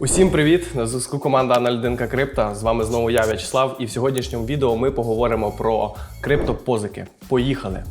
Усім привіт! На зв'язку команда Анальдинка Крипта. З вами знову я В'ячеслав. І в сьогоднішньому відео ми поговоримо про криптопозики. Поїхали!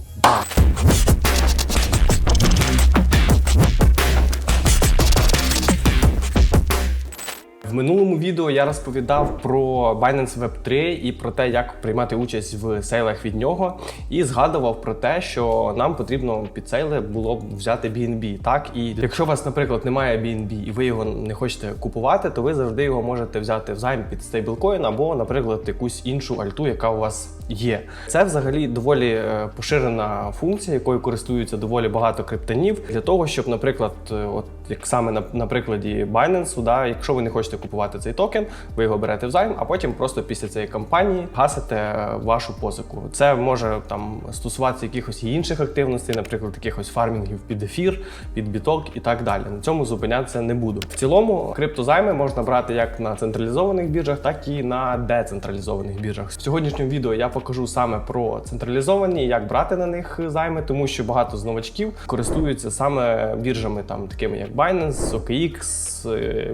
В минулому відео я розповідав про Binance Web 3 і про те, як приймати участь в сейлах від нього, і згадував про те, що нам потрібно під сейли було б взяти BNB. Так, і якщо у вас, наприклад, немає BNB і ви його не хочете купувати, то ви завжди його можете взяти в займ під стейблкоін або, наприклад, якусь іншу альту, яка у вас є. Це взагалі доволі е, поширена функція, якою користуються доволі багато криптонів для того, щоб, наприклад, от як саме на, на прикладі Binance, да, якщо ви не хочете купувати цей токен, ви його берете в займ, а потім просто після цієї кампанії гасите вашу позику. Це може там стосуватися якихось інших активностей, наприклад, якихось фармінгів під ефір, під біток і так далі. На цьому зупинятися не буду. В цілому криптозайми можна брати як на централізованих біржах, так і на децентралізованих біржах. В сьогоднішньому відео я покажу саме про централізовані, як брати на них займи, тому що багато з новачків користуються саме біржами, там такими як Binance, OKX,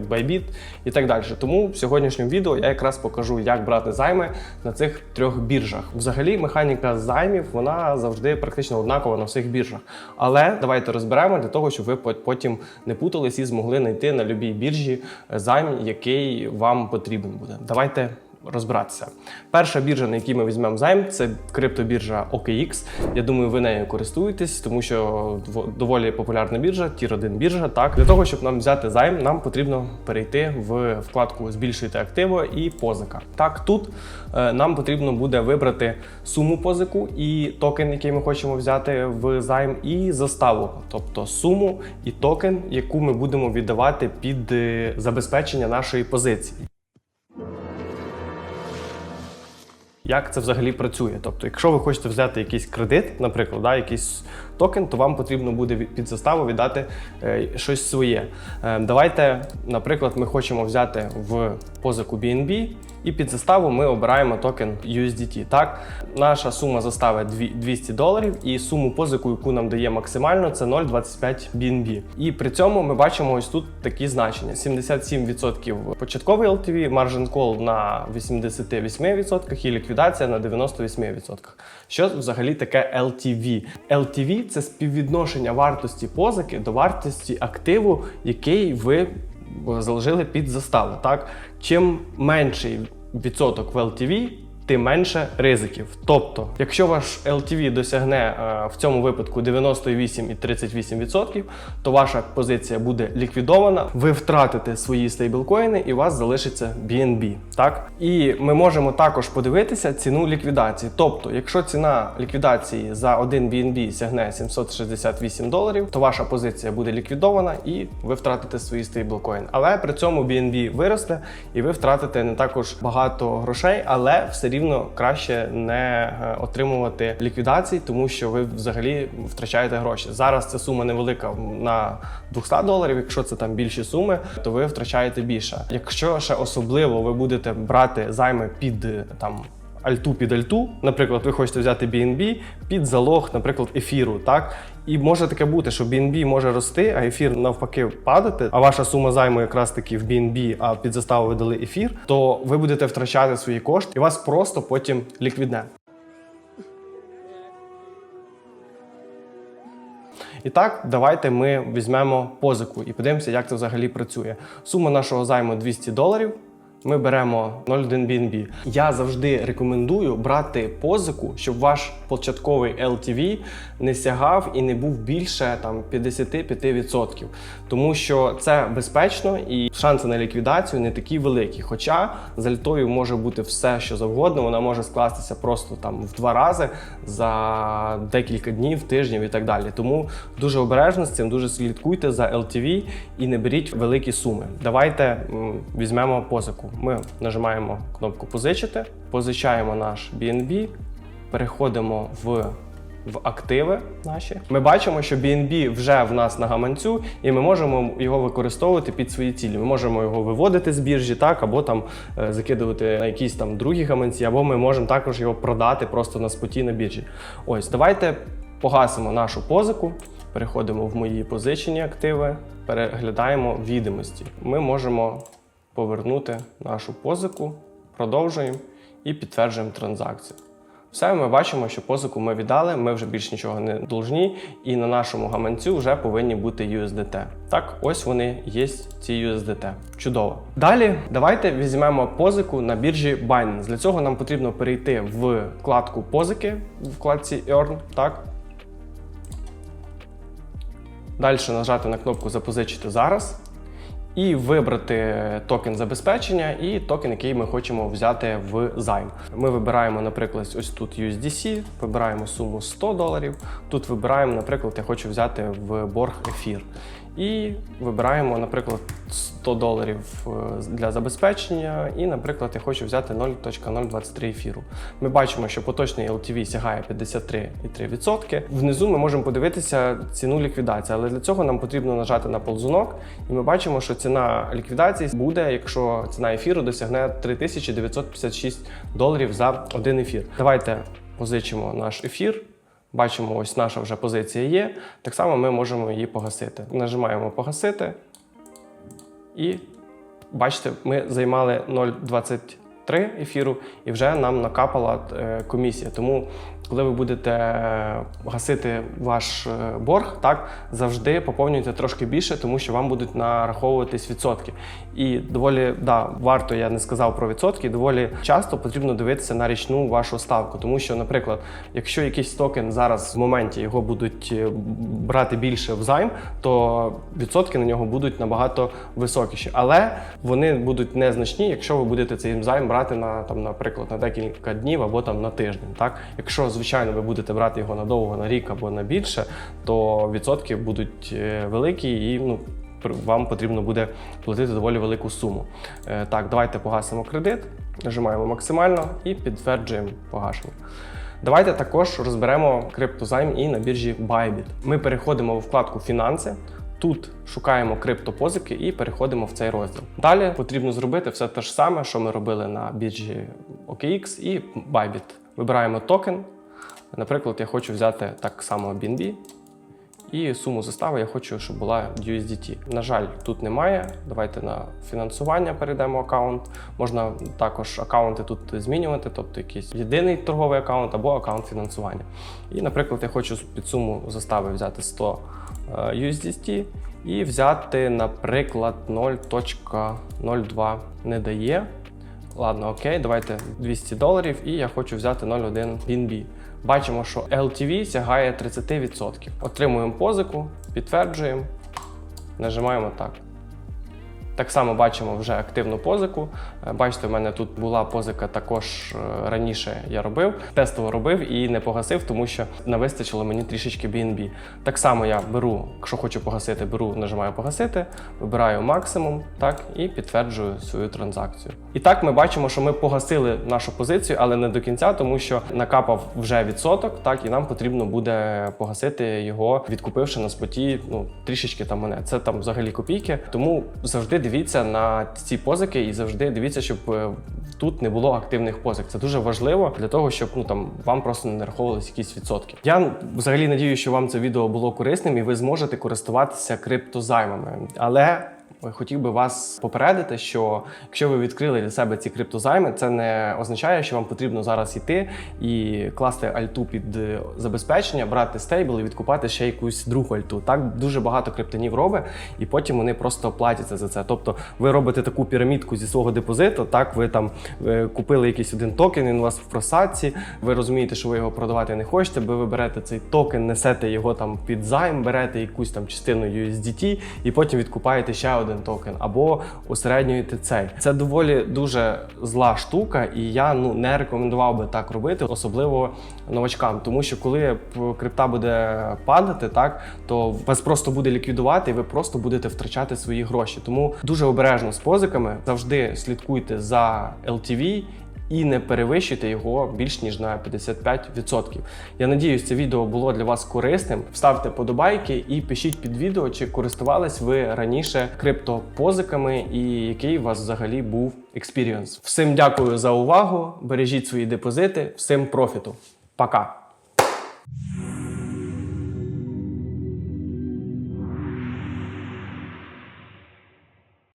Bybit і так далі. Тому в сьогоднішньому відео я якраз покажу, як брати займи на цих трьох біржах. Взагалі, механіка займів вона завжди практично однакова на всіх біржах. Але давайте розберемо для того, щоб ви потім не путались і змогли знайти на любій біржі е, займ, який вам потрібен буде. Давайте розбиратися. Перша біржа, на якій ми візьмемо займ, це криптобіржа OKX. Я думаю, ви нею користуєтесь, тому що доволі популярна біржа, тір 1 біржа. Так, для того, щоб нам взяти займ, нам потрібно перейти в вкладку Збільшуйте активо і позика. Так, тут е, нам потрібно буде вибрати суму позику і токен, який ми хочемо взяти в займ, і заставу, тобто суму і токен, яку ми будемо віддавати під е, забезпечення нашої позиції. Як це взагалі працює? Тобто, якщо ви хочете взяти якийсь кредит, наприклад, да, якийсь токен, то вам потрібно буде під заставу віддати е, щось своє. Е, давайте, наприклад, ми хочемо взяти в позику BNB, і під заставу ми обираємо токен USDT. Так, наша сума застави 200 доларів, і суму позику, яку нам дає максимально, це 0,25 BNB. І при цьому ми бачимо ось тут такі значення: 77% початковий LTV, margin call на 88% і ліквідація на 98%. Що взагалі таке LTV? LTV – це співвідношення вартості позики до вартості активу, який ви заложили під заставу. Так, чим менший відсоток в LTV, тим менше ризиків. Тобто, якщо ваш LTV досягне е, в цьому випадку 98 і 38%, то ваша позиція буде ліквідована, ви втратите свої стейблкоїни і у вас залишиться BNB. Так? І ми можемо також подивитися ціну ліквідації. Тобто, якщо ціна ліквідації за 1 BNB сягне 768 доларів, то ваша позиція буде ліквідована і ви втратите свої стейблкоїни. Але при цьому BNB виросте і ви втратите не також багато грошей, але все рівно краще не е, отримувати ліквідацій, тому що ви взагалі втрачаєте гроші. Зараз ця сума невелика на 200 доларів. Якщо це там більші суми, то ви втрачаєте більше. Якщо ще особливо ви будете брати займи під е, там. Альту під альту, наприклад, ви хочете взяти BNB під залог, наприклад, ефіру, так? І може таке бути, що BNB може рости, а ефір навпаки падати, а ваша сума займу якраз таки в BNB, а під заставу ви дали ефір, то ви будете втрачати свої кошти і вас просто потім ліквідне. І так, давайте ми візьмемо позику і подивимося, як це взагалі працює. Сума нашого займу 200 доларів. Ми беремо 0,1 BNB. Я завжди рекомендую брати позику, щоб ваш початковий LTV не сягав і не був більше там 55%. Тому що це безпечно і шанси на ліквідацію не такі великі. Хоча з альтою може бути все, що завгодно, вона може скластися просто там в два рази за декілька днів, тижнів і так далі. Тому дуже обережно з цим, дуже слідкуйте за LTV і не беріть великі суми. Давайте візьмемо позику. Ми нажимаємо кнопку позичити, позичаємо наш BNB, переходимо в. В активи наші ми бачимо, що BNB вже в нас на гаманцю, і ми можемо його використовувати під свої цілі. Ми можемо його виводити з біржі, так або там е, закидувати на якісь там другі гаманці, або ми можемо також його продати просто на споті на біржі. Ось, давайте погасимо нашу позику, переходимо в мої позичені активи, переглядаємо відомості. Ми можемо повернути нашу позику, продовжуємо і підтверджуємо транзакцію. Все, ми бачимо, що позику ми віддали, ми вже більш нічого не должні, і на нашому гаманцю вже повинні бути USDT. Так, ось вони є, ці USDT. Чудово. Далі давайте візьмемо позику на біржі Binance. Для цього нам потрібно перейти в вкладку позики в вкладці Earn. Так. Далі нажати на кнопку Запозичити зараз і вибрати токен забезпечення і токен, який ми хочемо взяти в займ. Ми вибираємо, наприклад, ось тут USDC, вибираємо суму 100 доларів. Тут вибираємо, наприклад, я хочу взяти в борг ефір. І вибираємо, наприклад, 100 доларів е, для забезпечення, і, наприклад, я хочу взяти 0.023 ефіру. Ми бачимо, що поточний LTV сягає 53,3%. Внизу ми можемо подивитися ціну ліквідації, але для цього нам потрібно нажати на ползунок, і ми бачимо, що ціна ліквідації буде, якщо ціна ефіру досягне 3956 доларів за один ефір. Давайте позичимо наш ефір. Бачимо, ось наша вже позиція є. Так само ми можемо її погасити. Нажимаємо погасити. І бачите, ми займали 0,23 ефіру, і вже нам накапала е, комісія. Тому, коли ви будете гасити ваш е, борг, так завжди поповнюйте трошки більше, тому що вам будуть нараховуватись відсотки. І доволі да, варто, я не сказав про відсотки, доволі часто потрібно дивитися на річну вашу ставку. Тому що, наприклад, якщо якийсь токен зараз в моменті його будуть е, брати більше в займ, то відсотки на нього будуть набагато високіші. Але вони будуть незначні, якщо ви будете цей займ брати на там, наприклад, на декілька днів або там на тиждень. Так, якщо ви будете брати його надовго на рік або на більше, то відсотки будуть е, великі і ну. Вам потрібно буде платити доволі велику суму. Е, Так, давайте погасимо кредит, нажимаємо максимально і підтверджуємо погашення. Давайте також розберемо криптозайм і на біржі Bybit. Ми переходимо у вкладку Фінанси. Тут шукаємо криптопозики і переходимо в цей розділ. Далі потрібно зробити все те ж саме, що ми робили на біржі OKX і Bybit. Вибираємо токен. Наприклад, я хочу взяти так само BNB. І суму застави я хочу, щоб була USDT. На жаль, тут немає. Давайте на фінансування перейдемо аккаунт. Можна також аккаунти тут змінювати, тобто якийсь єдиний торговий аккаунт або аккаунт фінансування. І, наприклад, я хочу під суму застави взяти 100 е, USDT і взяти, наприклад, 0.02 не дає. Ладно, окей, давайте 200 доларів, і я хочу взяти 0,1 BNB. Бачимо, що LTV сягає 30%. Отримуємо позику, підтверджуємо, нажимаємо так. Так само бачимо вже активну позику. Е, Бачите, в мене тут була позика також е, раніше я робив, тестово робив і не погасив, тому що не вистачило мені трішечки BNB. Так само я беру, якщо хочу погасити, беру, нажимаю погасити, вибираю максимум, так і підтверджую свою транзакцію. І так ми бачимо, що ми погасили нашу позицію, але не до кінця, тому що накапав вже відсоток, так і нам потрібно буде погасити його, відкупивши на споті ну трішечки там монет. Це там взагалі копійки. Тому завжди дивіться на ці позики і завжди дивіться, щоб е, тут не було активних позик. Це дуже важливо для того, щоб ну там вам просто не нараховувалися якісь відсотки. Я взагалі надію, що вам це відео було корисним і ви зможете користуватися криптозаймами. Але Хотів би вас попередити, що якщо ви відкрили для себе ці криптозайми, це не означає, що вам потрібно зараз йти і класти альту під е, забезпечення, брати стейбл і відкупати ще якусь другу альту. Так дуже багато криптонів робить, і потім вони просто платяться за це. Тобто ви робите таку пірамідку зі свого депозиту. Так, ви там е, купили якийсь один токен, він у вас в просадці. Ви розумієте, що ви його продавати не хочете, бо ви берете цей токен, несете його там під займ, берете якусь там частину USDT і потім відкупаєте ще один токен або усереднюєте цей. Це доволі дуже зла штука, і я ну не рекомендував би так робити, особливо новачкам. Тому що коли крипта буде падати, так то вас просто буде ліквідувати, і ви просто будете втрачати свої гроші. Тому дуже обережно з позиками завжди слідкуйте за LTV і не перевищуйте його більш ніж на 55%. Я надіюсь, це відео було для вас корисним. Ставте подобайки і пишіть під відео, чи користувались ви раніше криптопозиками і який у вас взагалі був експірієнс. Всім дякую за увагу. Бережіть свої депозити, всім профіту. Пока!